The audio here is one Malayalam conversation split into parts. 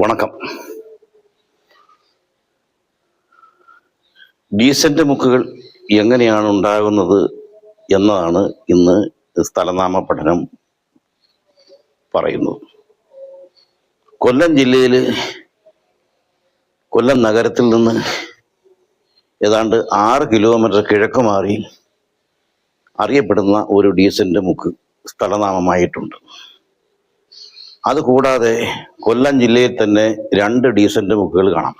വണക്കം. ഡീസന്റ് മുക്കുകൾ എങ്ങനെയാണ് ഉണ്ടാകുന്നത് എന്നതാണ് ഇന്ന് സ്ഥലനാമ പഠനം പറയുന്നത്. കൊല്ലം ജില്ലയിൽ കൊല്ലം നഗരത്തിൽ നിന്ന് ഏതാണ്ട് ആറ് കിലോമീറ്റർ കിഴക്ക് മാറി അറിയപ്പെടുന്ന ഒരു ഡീസന്റ് മുക്ക് സ്ഥലനാമമായിട്ടുണ്ട്. അതുകൂടാതെ കൊല്ലം ജില്ലയിൽ തന്നെ രണ്ട് ഡീസന്റ് ബുക്കുകൾ കാണാം.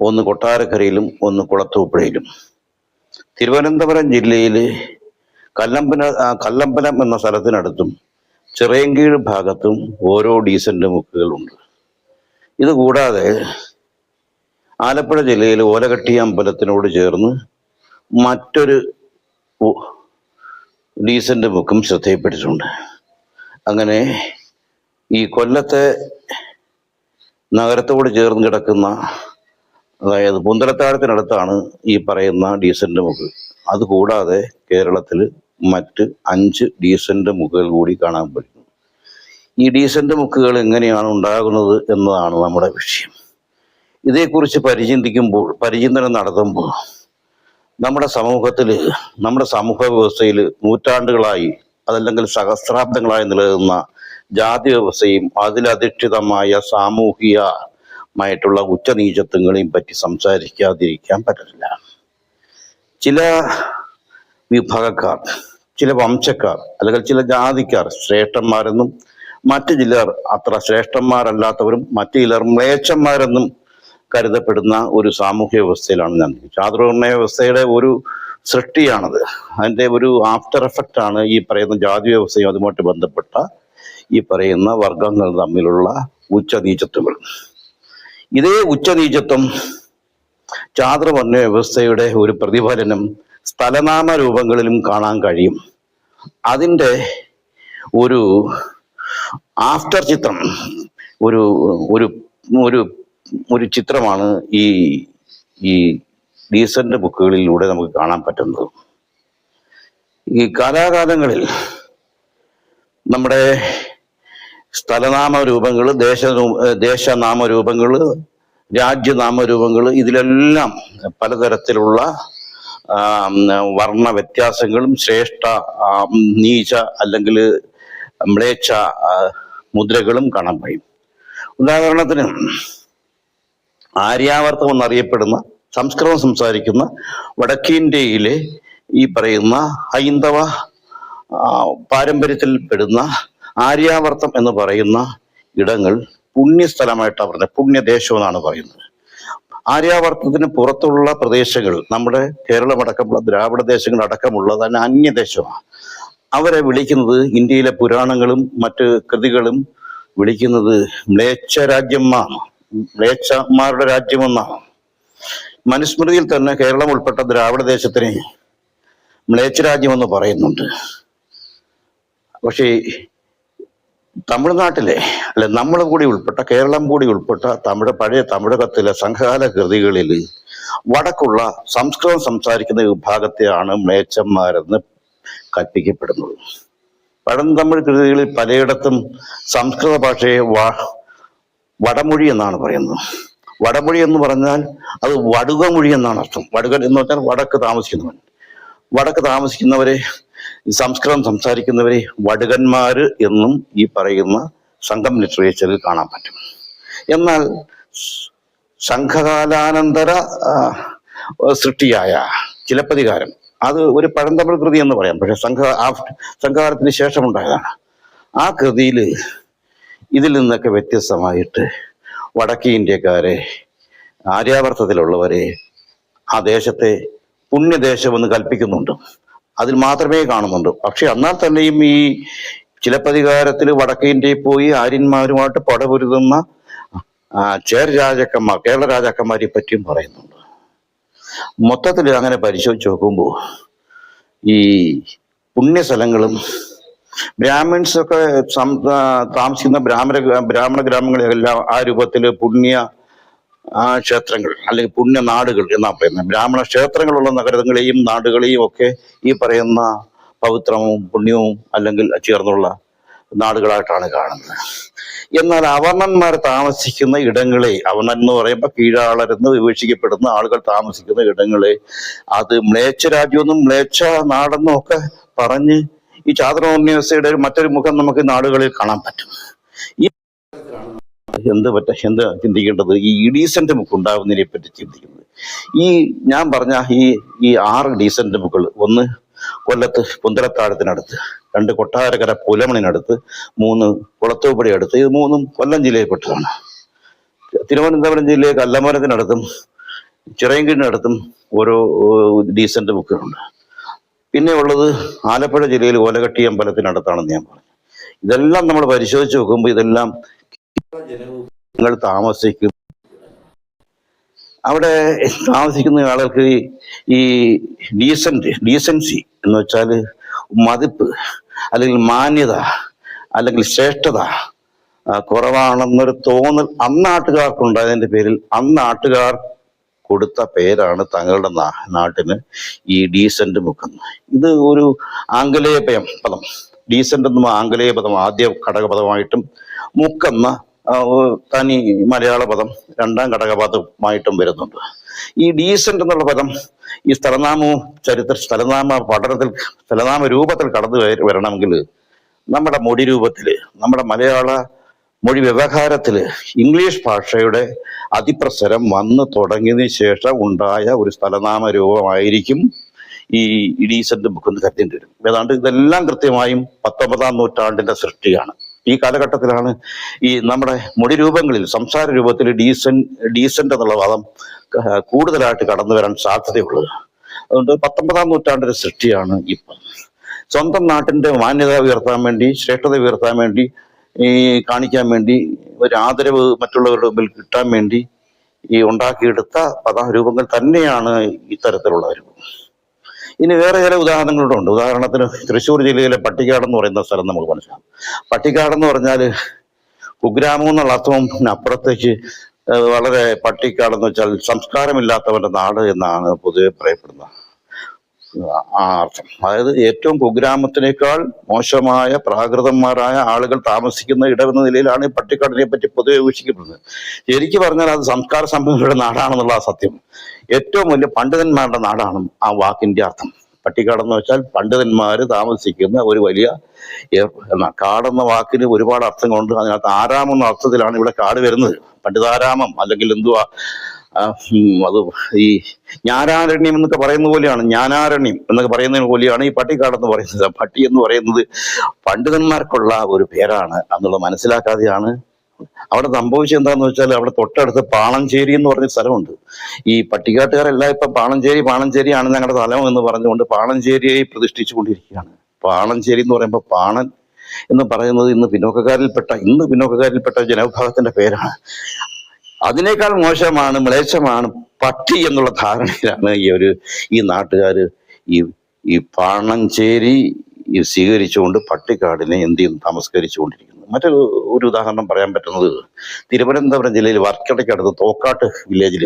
ഒന്ന് കൊട്ടാരക്കരയിലും ഒന്ന് കുളത്തൂപ്പുഴയിലും. തിരുവനന്തപുരം ജില്ലയിൽ കല്ലമ്പന കല്ലമ്പലം എന്ന സ്ഥലത്തിനടുത്തും ചിറയൻകീഴ് ഭാഗത്തും ഓരോ ഡീസന്റ് മുക്കുകളുണ്ട് ഇത് കൂടാതെ ആലപ്പുഴ ജില്ലയിൽ ഓലകട്ടി അമ്പലത്തിനോട് ചേർന്ന് മറ്റൊരു ഡീസന്റ് മുക്കും ശ്രദ്ധയിൽപ്പെട്ടിട്ടുണ്ട്. അങ്ങനെ ഈ കൊല്ലത്തെ നഗരത്തോട് ചേർന്ന് കിടക്കുന്ന അതായത് പുന്തലത്താഴത്തിനടുത്താണ് ഈ പറയുന്ന ഡീസന്റ് മുഖ് അതുകൂടാതെ കേരളത്തിൽ മറ്റ് അഞ്ച് ഡീസന്റ് മുഖുകൾ കൂടി കാണാൻ പറ്റും ഈ ഡീസന്റ് മുക്കുകൾ എങ്ങനെയാണ് ഉണ്ടാകുന്നത് എന്നതാണ് നമ്മുടെ വിഷയം. ഇതേക്കുറിച്ച് പരിചിന്തിക്കുമ്പോൾ പരിചിന്തനം നടത്തുമ്പോൾ നമ്മുടെ സമൂഹത്തിൽ നമ്മുടെ സമൂഹ വ്യവസ്ഥയിൽ നൂറ്റാണ്ടുകളായി അതല്ലെങ്കിൽ സഹസ്രാബ്ദങ്ങളായി നിലനിന്ന ജാതി വ്യവസ്ഥയും അതിലധിഷ്ഠിതമായ സാമൂഹികമായിട്ടുള്ള ഉച്ചനീചത്വങ്ങളെയും പറ്റി സംസാരിക്കാതിരിക്കാൻ പറ്റില്ല ചില വിഭാഗക്കാർ ചില വംശക്കാർ അല്ലെങ്കിൽ ചില ജാതിക്കാർ ശ്രേഷ്ഠന്മാരെന്നും മറ്റു ചിലർ അത്ര ശ്രേഷ്ഠന്മാരല്ലാത്തവരും മറ്റു ചിലർ മ്ലേച്ഛന്മാരെന്നും കരുതപ്പെടുന്ന ഒരു സാമൂഹ്യ വ്യവസ്ഥയിലാണ് ഞാൻ ചാതുർവർണയ വ്യവസ്ഥയുടെ ഒരു സൃഷ്ടിയാണത്. അതിന്റെ ഒരു ആഫ്റ്റർ എഫക്റ്റ് ആണ് ഈ പറയുന്ന ജാതി വ്യവസ്ഥയും അതുമായിട്ട് ബന്ധപ്പെട്ട ഈ പറയുന്ന വർഗങ്ങൾ തമ്മിലുള്ള ഉച്ചനീചത്വങ്ങൾ. ഇതേ ഉച്ചനീചത്വം ചാതുർവർണ വ്യവസ്ഥയുടെ ഒരു പ്രതിഫലനം സ്ഥലനാമ രൂപങ്ങളിലും കാണാൻ കഴിയും. അതിന്റെ ഒരു ആഫ്റ്റർ ചിത്രം ഒരു ഒരു ഒരു ഒരു ചിത്രമാണ് ഈ ഈ ഡീസന്റ് ബുക്കുകളിലൂടെ നമുക്ക് കാണാൻ പറ്റുന്നത്. ഈ കാലാകാലങ്ങളിൽ നമ്മുടെ സ്ഥലനാമ രൂപങ്ങൾ ദേശ ദേശനാമ രൂപങ്ങൾ രാജ്യനാമ രൂപങ്ങൾ ഇതിലെല്ലാം പലതരത്തിലുള്ള വർണ വ്യത്യാസങ്ങളും ശ്രേഷ്ഠ നീച അല്ലെങ്കിൽ മ്ലേച്ഛ മുദ്രകളും കാണാൻ കഴിയും. ഉദാഹരണത്തിന് ആര്യാവർത്തം എന്നറിയപ്പെടുന്ന സംസ്കൃതം സംസാരിക്കുന്ന വടക്കേന്ത്യയിലെ ഈ പറയുന്ന ഹൈന്ദവ പാരമ്പര്യത്തിൽ പെടുന്ന ആര്യാവർത്തം എന്ന് പറയുന്ന ഇടങ്ങൾ പുണ്യസ്ഥലമായിട്ടാണ് പറയുന്നത്. പുണ്യദേശം എന്നാണ് പറയുന്നത്. ആര്യാവർത്തത്തിന് പുറത്തുള്ള പ്രദേശങ്ങൾ നമ്മുടെ കേരളമടക്കമുള്ള ദ്രാവിഡ ദേശങ്ങൾ അടക്കമുള്ള തന്നെ അന്യദേശമാണ്. അവരെ വിളിക്കുന്നത് ഇന്ത്യയിലെ പുരാണങ്ങളും മറ്റ് കൃതികളും വിളിക്കുന്നത് മ്ലേച്ഛ രാജ്യമാണ് മ്ലേച്ഛന്മാരുടെ രാജ്യമെന്നാണ്. മനുസ്മൃതിയിൽ തന്നെ കേരളം ഉൾപ്പെട്ട ദ്രാവിഡ ദേശത്തിനെ രാജ്യമെന്ന് പറയുന്നുണ്ട്. പക്ഷേ തമിഴ്നാട്ടിലെ അല്ലെ നമ്മൾ കൂടി ഉൾപ്പെട്ട കേരളം കൂടി ഉൾപ്പെട്ട തമിഴ് പഴയ തമിഴകത്തിലെ സംഘകാല കൃതികളിൽ വടക്കുള്ള സംസ്കൃതം സംസാരിക്കുന്ന വിഭാഗത്തെയാണ് മ്ലേച്ഛന്മാരെന്ന് കൽപ്പിക്കപ്പെടുന്നത്. തമിഴ് കൃതികളിൽ പലയിടത്തും സംസ്കൃത ഭാഷയെ വടമൊഴി എന്നാണ് പറയുന്നത്. വടമൊഴി എന്ന് പറഞ്ഞാൽ അത് വടുകമൊഴി എന്നാണ് അർത്ഥം. വടുകൻ എന്ന് പറഞ്ഞാൽ വടക്ക് താമസിക്കുന്നവൻ. വടക്ക് താമസിക്കുന്നവരെ സംസ്കൃതം സംസാരിക്കുന്നവരെ വടുകന്മാർ എന്നും ഈ പറയുന്ന സംഘം ലിറ്ററേച്ചറിൽ കാണാൻ പറ്റും. എന്നാൽ സംഘകാലാനന്തര സൃഷ്ടിയായ ചിലപ്പതികാരം അത് ഒരു പഴന്തമിഴ് കൃതി എന്ന് പറയാം. പക്ഷെ സംഘ സംഘകാലത്തിന് ശേഷമുണ്ടായതാണ്. ആ കൃതിയിൽ ഇതിൽ നിന്നൊക്കെ വ്യത്യസ്തമായിട്ട് വടക്കേ ഇന്ത്യക്കാരെ ആര്യാവർത്തത്തിലുള്ളവരെ ആ ദേശത്തെ പുണ്യദേശമെന്ന് കൽപ്പിക്കുന്നുണ്ട്. അതിൽ മാത്രമേ കാണുന്നുണ്ട്. പക്ഷെ എന്നാൽ തന്നെയും ഈ ചിലപ്പതികാരത്തിൽ വടക്കേ ഇന്ത്യയിൽ പോയി ആര്യന്മാരുമായിട്ട് പടപൊരുതുന്ന ചേർ രാജാക്കന്മാർ കേരള രാജാക്കന്മാരെ പറ്റിയും പറയുന്നുണ്ട്. മൊത്തത്തിൽ അങ്ങനെ പരിശോധിച്ച് നോക്കുമ്പോൾ ഈ പുണ്യസ്ഥലങ്ങളും ബ്രാഹ്മിൺസ് ഒക്കെ താമസിക്കുന്ന ബ്രാഹ്മണ ബ്രാഹ്മണ ഗ്രാമങ്ങളിലെല്ലാം ആ രൂപത്തിൽ പുണ്യ ക്ഷേത്രങ്ങൾ അല്ലെങ്കിൽ പുണ്യ നാടുകൾ എന്നാ പറയുന്നത്. ബ്രാഹ്മണ ക്ഷേത്രങ്ങളുള്ള നഗരങ്ങളെയും നാടുകളെയും ഒക്കെ ഈ പറയുന്ന പവിത്രവും പുണ്യവും അല്ലെങ്കിൽ ചേർന്നുള്ള നാടുകളായിട്ടാണ് കാണുന്നത്. എന്നാൽ അവർണന്മാർ താമസിക്കുന്ന ഇടങ്ങളെ അവർണൻ എന്ന് പറയുമ്പോൾ കീഴാളരെന്ന് വിവക്ഷിക്കപ്പെടുന്ന ആളുകൾ താമസിക്കുന്ന ഇടങ്ങളെ അത് മ്ലേച്ഛ രാജ്യമെന്നും മ്ലേച്ഛ നാടെന്നും ഒക്കെ പറഞ്ഞ് ഈ ചാതുർണ്യവസ്ഥയുടെ ഒരു മറ്റൊരു മുഖം നമുക്ക് നാടുകളിൽ കാണാൻ പറ്റും. ഈ എന്ത് പറ്റ എന്ത് ചിന്തിക്കേണ്ടത്? ഈ ഡീസന്റ് ബുക്ക് ഉണ്ടാകുന്നതിനെ പറ്റി ചിന്തിക്കുന്നത്. ഈ ഞാൻ പറഞ്ഞ ഈ ഈ ആറ് ഡീസന്റ് ബുക്കുകൾ ഒന്ന് കൊല്ലത്ത് പുന്തലത്താഴത്തിനടുത്ത് രണ്ട് കൊട്ടാരക്കര പുലമണിനടുത്ത് മൂന്ന് കുളത്തൂപ്പടി അടുത്ത് ഇത് മൂന്നും കൊല്ലം ജില്ലയിൽപ്പെട്ടതാണ് തിരുവനന്തപുരം ജില്ലയിലെ കല്ലമരത്തിനടുത്തും ചിറയൻകീഴിനടുത്തും ഓരോ ഡീസന്റ് ബുക്കുകളുണ്ട് പിന്നെ ഉള്ളത് ആലപ്പുഴ ജില്ലയിൽ ഓലകട്ടി അമ്പലത്തിനടുത്താണെന്ന് ഞാൻ പറഞ്ഞു. ഇതെല്ലാം നമ്മൾ പരിശോധിച്ച് നോക്കുമ്പോൾ ഇതെല്ലാം ജനങ്ങൾ താമസിക്കും. അവിടെ താമസിക്കുന്ന ആളുകൾക്ക് ഈ- ഡീസന്റ് ഡീസൻസി എന്ന് വെച്ചാൽ മതിപ്പ് അല്ലെങ്കിൽ മാന്യത അല്ലെങ്കിൽ ശ്രേഷ്ഠത കുറവാണെന്നൊരു തോന്നൽ അന്നാട്ടുകാർക്കുണ്ടായതിന്റെ പേരിൽ അന്നാട്ടുകാർ കൊടുത്ത പേരാണ് തങ്ങളുടെ നാട്ടിന് ഈ ഡീസന്റ് മുക്കെന്ന് ഇത് ഒരു ആംഗലേയ പദം ഡീസന്റ് എന്ന ആംഗലേയ പദം ആദ്യ ഘടകപദമായിട്ടും മുക്കെന്ന തനി മലയാള പദം രണ്ടാം ഘടകപദമായിട്ടും വരുന്നുണ്ട്. ഈ ഡീസന്റ് എന്നുള്ള പദം ഈ സ്ഥലനാമവും ചരിത്ര സ്ഥലനാമ പഠനത്തിൽ സ്ഥലനാമ രൂപത്തിൽ കടന്നു വരണമെങ്കിൽ നമ്മുടെ മൊഴി രൂപത്തിൽ നമ്മുടെ മലയാള മൊഴി വ്യവഹാരത്തിൽ ഇംഗ്ലീഷ് ഭാഷയുടെ അതിപ്രസരം വന്നു തുടങ്ങിയതിന് ശേഷം ഉണ്ടായ ഒരു സ്ഥലനാമ രൂപമായിരിക്കും ഈ ഡീസന്റ് ബുക്ക് എന്ന് കരുതേണ്ടി വരും ഏതാണ്ട് ഇതെല്ലാം കൃത്യമായും പത്തൊമ്പതാം നൂറ്റാണ്ടിന്റെ സൃഷ്ടിയാണ്. ഈ കാലഘട്ടത്തിലാണ് ഈ നമ്മുടെ മൊഴി രൂപങ്ങളിൽ സംസാര രൂപത്തിൽ ഡീസൻ ഡീസന്റ് എന്നുള്ള വാദം കൂടുതലായിട്ട് കടന്നു വരാൻ സാധ്യതയുള്ളത്. അതുകൊണ്ട് പത്തൊമ്പതാം നൂറ്റാണ്ടിന്റെ സൃഷ്ടിയാണ് ഇപ്പം. സ്വന്തം നാട്ടിന്റെ മാന്യത ഉയർത്താൻ വേണ്ടി ശ്രേഷ്ഠത ഉയർത്താൻ വേണ്ടി ഈ കാണിക്കാൻ വേണ്ടി ഒരു ആദരവ് മറ്റുള്ളവരുടെ മുമ്പിൽ കിട്ടാൻ വേണ്ടി ഈ ഉണ്ടാക്കിയെടുത്ത പദാരൂപങ്ങൾ തന്നെയാണ് ഇത്തരത്തിലുള്ള രൂപം ഇനി വേറെ ചില ഉദാഹരണങ്ങളുടെ ഉണ്ട് ഉദാഹരണത്തിന് തൃശ്ശൂർ ജില്ലയിലെ പട്ടിക്കാടെന്ന് പറയുന്ന സ്ഥലം നമുക്ക് മനസ്സിലാവും പട്ടിക്കാടെന്ന് പറഞ്ഞാൽ കുഗ്രാമം എന്നുള്ള അർത്ഥം അപ്പുറത്തേക്ക് വളരെ പട്ടിക്കാടെന്ന് വെച്ചാൽ സംസ്കാരമില്ലാത്തവന്റെ നാട് എന്നാണ് പൊതുവെ പറയപ്പെടുന്നത്. ആ അർത്ഥം അതായത് ഏറ്റവും കുഗ്രാമത്തിനേക്കാൾ മോശമായ പ്രാകൃതന്മാരായ ആളുകൾ താമസിക്കുന്ന ഇടമെന്ന നിലയിലാണ് ഈ പട്ടിക്കാടിനെ പറ്റി പൊതുവെ വീക്ഷിക്കപ്പെടുന്നത്. ശരിക്കും പറഞ്ഞാൽ അത് സംസ്കാര സമ്പന്നരുടെ നാടാണെന്നുള്ള സത്യം. ഏറ്റവും വലിയ പണ്ഡിതന്മാരുടെ നാടാണ് ആ വാക്കിന്റെ അർത്ഥം. പട്ടിക്കാടെന്ന് വെച്ചാൽ പണ്ഡിതന്മാര് താമസിക്കുന്ന ഒരു വലിയ എന്നാ കാടെന്ന വാക്കിന് ഒരുപാട് അർത്ഥങ്ങളുണ്ട്. അതിനകത്ത് ആരാമെന്ന അർത്ഥത്തിലാണ് ഇവിടെ കാട് വരുന്നത്. പണ്ഡിതാരാമം അല്ലെങ്കിൽ എന്തുവാ ആ, അത് ഈ ജ്ഞാനാരണ്യം എന്നൊക്കെ പറയുന്ന പോലെയാണ് ജ്ഞാനാരണ്യം എന്നൊക്കെ പറയുന്നതിന് പോലെയാണ് ഈ പട്ടിക്കാടെന്ന് പറയുന്നത്. പട്ടി എന്ന് പറയുന്നത് പണ്ഡിതന്മാർക്കുള്ള ഒരു പേരാണ് എന്നുള്ളത് മനസ്സിലാക്കാതെയാണ് അവിടെ സംഭവിച്ചത് എന്താന്ന് വെച്ചാൽ അവിടെ തൊട്ടടുത്ത് പാണഞ്ചേരി എന്ന് പറഞ്ഞ സ്ഥലമുണ്ട്. ഈ പട്ടിക്കാട്ടുകാരെല്ലാം ഇപ്പൊ പാണഞ്ചേരി പാണഞ്ചേരിയാണ് ഞങ്ങളുടെ സ്ഥലം എന്ന് പറഞ്ഞുകൊണ്ട് പാണഞ്ചേരിയെ പ്രതിഷ്ഠിച്ചു കൊണ്ടിരിക്കുകയാണ്. പാണഞ്ചേരി എന്ന് പറയുമ്പോൾ പാണൻ എന്ന് പറയുന്നത് ഇന്ന് പിന്നോക്കക്കാരിൽപ്പെട്ട ഇന്ന് പിന്നോക്കക്കാരിൽപ്പെട്ട ജനവിഭാഗത്തിന്റെ പേരാണ്. അതിനേക്കാൾ മോശമാണ് മ്ലേച്ഛമാണ് പട്ടി എന്നുള്ള ധാരണയിലാണ് ഈ ഒരു ഈ നാട്ടുകാർ ഈ ഈ പാണഞ്ചേരി സ്വീകരിച്ചുകൊണ്ട് പട്ടിക്കാടിനെ എന്ത് ചെയ്യുന്നു തമസ്കരിച്ചുകൊണ്ടിരിക്കുന്നത് മറ്റൊരു ഒരു ഉദാഹരണം പറയാൻ പറ്റുന്നത് തിരുവനന്തപുരം ജില്ലയിൽ വർക്കടയ്ക്കടുത്ത് തോക്കാട്ട് വില്ലേജിൽ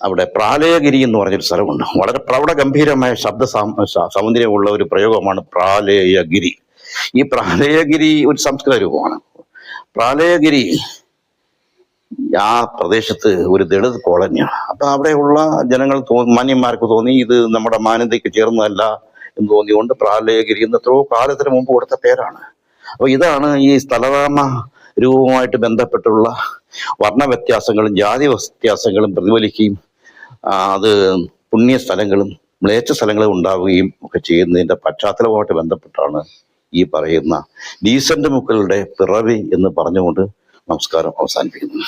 അവിടെ പ്രാലയഗിരി എന്ന് പറഞ്ഞൊരു സ്ഥലമുണ്ട്. വളരെ പ്രൗഢഗംഭീരമായ ശബ്ദ സൗന്ദര്യമുള്ള ഒരു പ്രയോഗമാണ് പ്രാലയഗിരി. ഈ പ്രാലയഗിരി ഒരു സംസ്കൃത രൂപമാണ്. പ്രാലയഗിരി ആ പ്രദേശത്ത് ഒരു ദളിത് കോളനിയാണ് അപ്പൊ അവിടെയുള്ള ജനങ്ങൾ തോ മാന്യന്മാർക്ക് തോന്നി ഇത് നമ്മുടെ മാനന്തയ്ക്ക് ചേർന്നതല്ല എന്ന് തോന്നിയുകൊണ്ട് പ്രാലയഗിരി എന്ന് എത്രയോ കാലത്തിന് മുമ്പ് കൊടുത്ത പേരാണ്. അപ്പൊ ഇതാണ് ഈ സ്ഥലനാമ രൂപവുമായിട്ട് ബന്ധപ്പെട്ടുള്ള വർണ വ്യത്യാസങ്ങളും ജാതി വ്യത്യാസങ്ങളും പ്രതിഫലിക്കുകയും അത് പുണ്യ സ്ഥലങ്ങളും മ്ലേച്ഛ സ്ഥലങ്ങളും ഉണ്ടാവുകയും ഒക്കെ ചെയ്യുന്നതിന്റെ പശ്ചാത്തലവുമായിട്ട് ബന്ധപ്പെട്ടാണ് ഈ പറയുന്ന ഡീസന്റ് മുക്കളുടെ പിറവി എന്ന് പറഞ്ഞുകൊണ്ട് നമസ്കാരം അവസാനിപ്പിക്കുന്നു.